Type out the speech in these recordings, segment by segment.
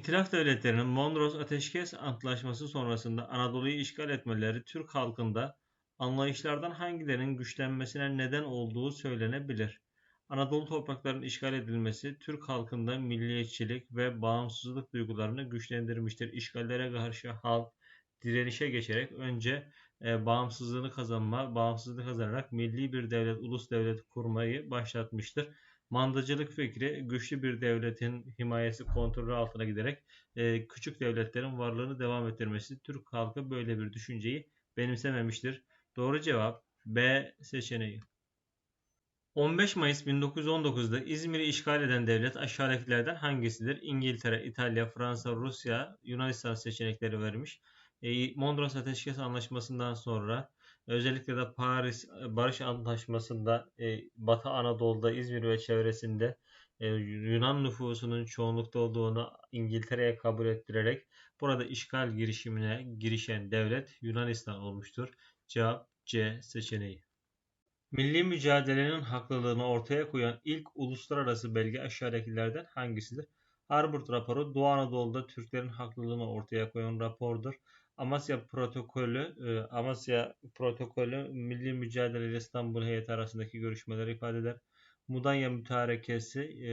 İtilaf devletlerinin Mondros Ateşkes Antlaşması sonrasında Anadolu'yu işgal etmeleri Türk halkında anlayışlardan hangilerinin güçlenmesine neden olduğu söylenebilir. Anadolu topraklarının işgal edilmesi Türk halkında milliyetçilik ve bağımsızlık duygularını güçlendirmiştir. İşgallere karşı halk direnişe geçerek önce e, bağımsızlığını kazanma, bağımsızlığı kazanarak milli bir devlet, ulus devlet kurmayı başlatmıştır. Mandacılık fikri güçlü bir devletin himayesi kontrolü altına giderek e, küçük devletlerin varlığını devam ettirmesi Türk halkı böyle bir düşünceyi benimsememiştir. Doğru cevap B seçeneği. 15 Mayıs 1919'da İzmir'i işgal eden devlet aşağıdakilerden hangisidir? İngiltere, İtalya, Fransa, Rusya, Yunanistan seçenekleri vermiş. E, Mondros Ateşkes Anlaşması'ndan sonra özellikle de Paris e, Barış Antlaşması'nda e, Batı Anadolu'da İzmir ve çevresinde e, Yunan nüfusunun çoğunlukta olduğunu İngiltere'ye kabul ettirerek burada işgal girişimine girişen devlet Yunanistan olmuştur. Cevap C seçeneği. Milli mücadelenin haklılığını ortaya koyan ilk uluslararası belge aşağıdakilerden hangisidir? Harvard raporu Doğu Anadolu'da Türklerin haklılığını ortaya koyan rapordur. Amasya protokolü, e, Amasya protokolü milli mücadele ile İstanbul heyeti arasındaki görüşmeleri ifade eder. Mudanya mütarekesi e,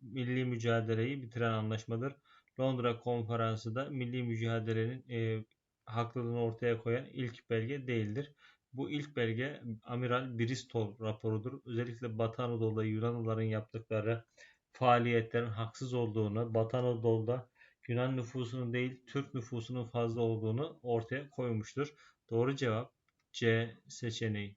milli mücadeleyi bitiren anlaşmadır. Londra konferansı da milli mücadelenin e, haklılığını ortaya koyan ilk belge değildir. Bu ilk belge Amiral Bristol raporudur. Özellikle Batı Anadolu'da Yunanlıların yaptıkları faaliyetlerin haksız olduğunu, Batı Anadolu'da Yunan nüfusunun değil Türk nüfusunun fazla olduğunu ortaya koymuştur. Doğru cevap C seçeneği.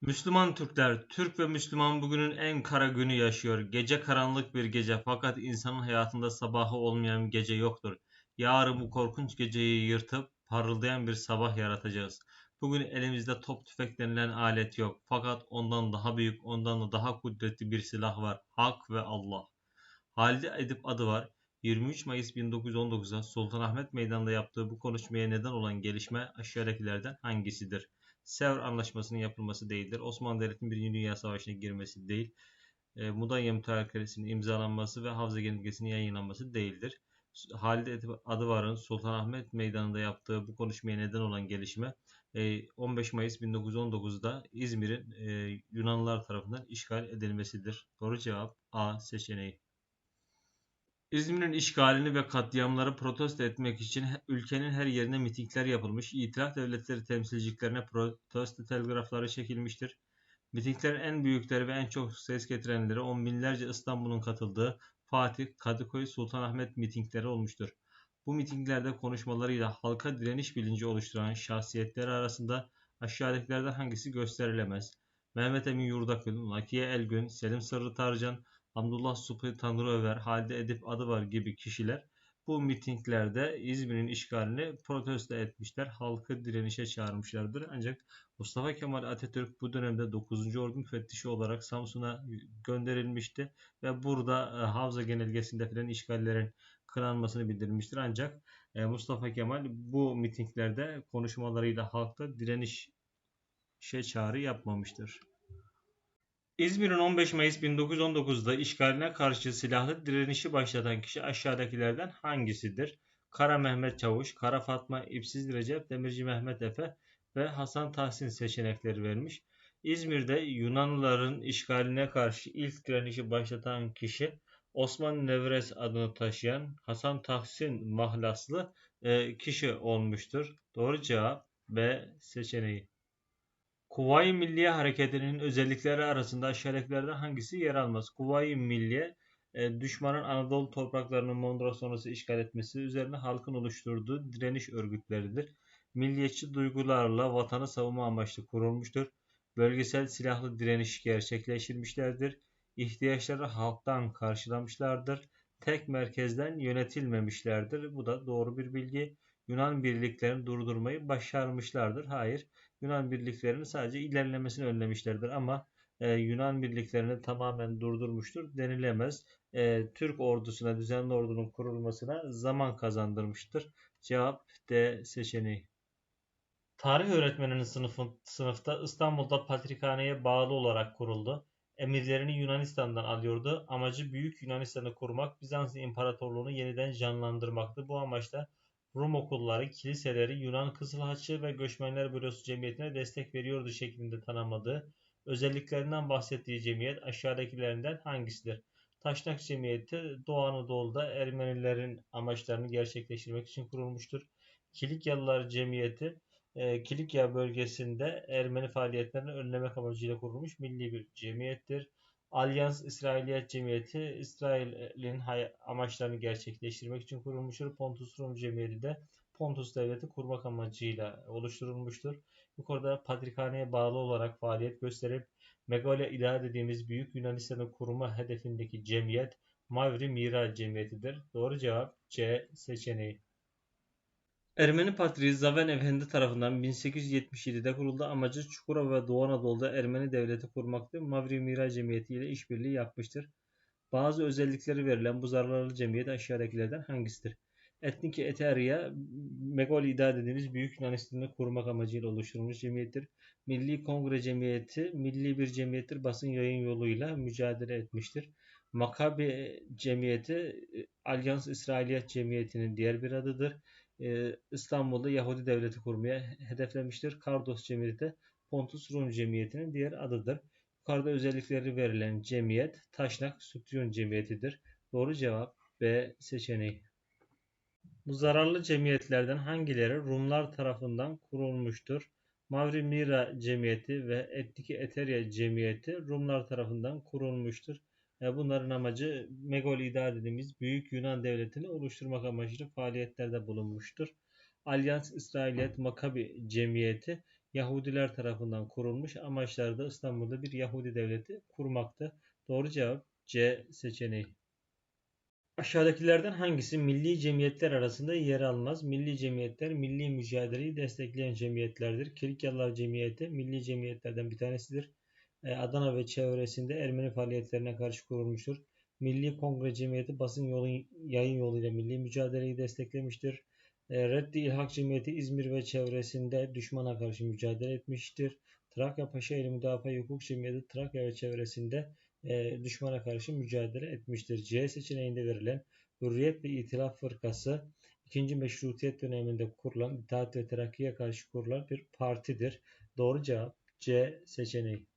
Müslüman Türkler, Türk ve Müslüman bugünün en kara günü yaşıyor. Gece karanlık bir gece fakat insanın hayatında sabahı olmayan bir gece yoktur. Yarın bu korkunç geceyi yırtıp parıldayan bir sabah yaratacağız. Bugün elimizde top tüfek denilen alet yok. Fakat ondan daha büyük, ondan da daha kudretli bir silah var. Hak ve Allah. Halide Edip adı var. 23 Mayıs 1919'da Sultanahmet Meydanı'nda yaptığı bu konuşmaya neden olan gelişme aşağıdakilerden hangisidir? Sevr Anlaşması'nın yapılması değildir. Osmanlı Devleti'nin 1. Dünya Savaşı'na girmesi değil. E, Mudanya Mütarekesi'nin imzalanması ve Havza Genelgesi'nin yayınlanması değildir. Halide Edip Adıvar'ın Sultanahmet Meydanı'nda yaptığı bu konuşmaya neden olan gelişme 15 e, Mayıs 1919'da İzmir'in e, Yunanlılar tarafından işgal edilmesidir. Doğru cevap A seçeneği. İzmir'in işgalini ve katliamları protesto etmek için ülkenin her yerine mitingler yapılmış, itiraf devletleri temsilciliklerine protesto telgrafları çekilmiştir. Mitinglerin en büyükleri ve en çok ses getirenleri on binlerce İstanbul'un katıldığı Fatih, Kadıköy, Sultanahmet mitingleri olmuştur. Bu mitinglerde konuşmalarıyla halka direniş bilinci oluşturan şahsiyetler arasında aşağıdakilerden hangisi gösterilemez? Mehmet Emin Yurdakül, Nakiye Elgün, Selim Sırrı Tarcan, Hamdullah Subhi Tanrıöver, Halide Edip adı var gibi kişiler bu mitinglerde İzmir'in işgalini protesto etmişler. Halkı direnişe çağırmışlardır. Ancak Mustafa Kemal Atatürk bu dönemde 9. Ordu müfettişi olarak Samsun'a gönderilmişti ve burada e, Havza Genelgesi'nde filan işgallerin kınanmasını bildirmiştir. Ancak e, Mustafa Kemal bu mitinglerde konuşmalarıyla halkta direnişe çağrı yapmamıştır. İzmir'in 15 Mayıs 1919'da işgaline karşı silahlı direnişi başlatan kişi aşağıdakilerden hangisidir? Kara Mehmet Çavuş, Kara Fatma İpsiz Recep, Demirci Mehmet Efe ve Hasan Tahsin seçenekleri vermiş. İzmir'de Yunanlıların işgaline karşı ilk direnişi başlatan kişi Osman Nevres adını taşıyan Hasan Tahsin mahlaslı e, kişi olmuştur. Doğru cevap B seçeneği. Kuvayi Milliye Hareketi'nin özellikleri arasında aşağıdakilerden hangisi yer almaz? Kuvayi Milliye, e, düşmanın Anadolu topraklarını Mondros sonrası işgal etmesi üzerine halkın oluşturduğu direniş örgütleridir. Milliyetçi duygularla vatanı savunma amaçlı kurulmuştur. Bölgesel silahlı direniş gerçekleştirmişlerdir. İhtiyaçları halktan karşılamışlardır. Tek merkezden yönetilmemişlerdir. Bu da doğru bir bilgi. Yunan birliklerini durdurmayı başarmışlardır. Hayır. Yunan birliklerinin sadece ilerlemesini önlemişlerdir ama e, Yunan birliklerini tamamen durdurmuştur denilemez. E, Türk ordusuna, düzenli ordunun kurulmasına zaman kazandırmıştır. Cevap D seçeneği. Tarih öğretmeninin sınıfı, sınıfta İstanbul'da Patrikhane'ye bağlı olarak kuruldu. Emirlerini Yunanistan'dan alıyordu. Amacı Büyük Yunanistan'ı kurmak, Bizans İmparatorluğunu yeniden canlandırmaktı. Bu amaçla Rum okulları, kiliseleri, Yunan Kızıl Haçı ve Göçmenler Bürosu Cemiyeti'ne destek veriyordu şeklinde tanımladığı, özelliklerinden bahsettiği cemiyet aşağıdakilerinden hangisidir? Taşnak Cemiyeti Doğu Anadolu'da Ermenilerin amaçlarını gerçekleştirmek için kurulmuştur. Kilikyalılar Cemiyeti e, Kilikya bölgesinde Ermeni faaliyetlerini önlemek amacıyla kurulmuş milli bir cemiyettir. Alyans İsrailiyet Cemiyeti İsrail'in amaçlarını gerçekleştirmek için kurulmuştur. Pontus Rum Cemiyeti de Pontus Devleti kurmak amacıyla oluşturulmuştur. Yukarıda Patrikhane'ye bağlı olarak faaliyet gösterip Megalya İdare dediğimiz Büyük Yunanistan'ı kurma hedefindeki cemiyet Mavri Mira Cemiyeti'dir. Doğru cevap C seçeneği. Ermeni Patriği Zaven Efendi tarafından 1877'de kuruldu. Amacı Çukurova ve Doğu Anadolu'da Ermeni devleti kurmaktı. Mavri Mira Cemiyeti ile işbirliği yapmıştır. Bazı özellikleri verilen bu zararlı cemiyet aşağıdakilerden hangisidir? Etnik Eteria, Megolida dediğimiz Büyük Yunanistan'ı kurmak amacıyla oluşturulmuş cemiyettir. Milli Kongre Cemiyeti, milli bir cemiyettir. Basın yayın yoluyla mücadele etmiştir. Makabi Cemiyeti, Alyans İsrailiyet Cemiyeti'nin diğer bir adıdır. Ee, İstanbul'da Yahudi devleti kurmaya hedeflemiştir. Kardos Cemiyeti Pontus Rum Cemiyeti'nin diğer adıdır. Yukarıda özellikleri verilen cemiyet Taşnak Sütyon Cemiyeti'dir. Doğru cevap B seçeneği. Bu zararlı cemiyetlerden hangileri Rumlar tarafından kurulmuştur? Mavri Mira Cemiyeti ve Etniki Eterya Cemiyeti Rumlar tarafından kurulmuştur. E, bunların amacı Megolida dediğimiz Büyük Yunan Devleti'ni oluşturmak amacıyla faaliyetlerde bulunmuştur. Alyans İsrailiyet Makabi Cemiyeti Yahudiler tarafından kurulmuş. Amaçları da İstanbul'da bir Yahudi devleti kurmaktı. Doğru cevap C seçeneği. Aşağıdakilerden hangisi milli cemiyetler arasında yer almaz? Milli cemiyetler milli mücadeleyi destekleyen cemiyetlerdir. Kilikyalılar Cemiyeti milli cemiyetlerden bir tanesidir. E, Adana ve çevresinde Ermeni faaliyetlerine karşı kurulmuştur. Milli Kongre Cemiyeti basın yolu, yayın yoluyla milli mücadeleyi desteklemiştir. E, Reddi İlhak Cemiyeti İzmir ve çevresinde düşmana karşı mücadele etmiştir. Trakya Paşaeli Müdafaa Hukuk Cemiyeti Trakya ve çevresinde e, düşmana karşı mücadele etmiştir. C seçeneğinde verilen Hürriyet ve İtilaf Fırkası ikinci meşrutiyet döneminde kurulan İttihat ve Terakki'ye karşı kurulan bir partidir. Doğru cevap C seçeneği.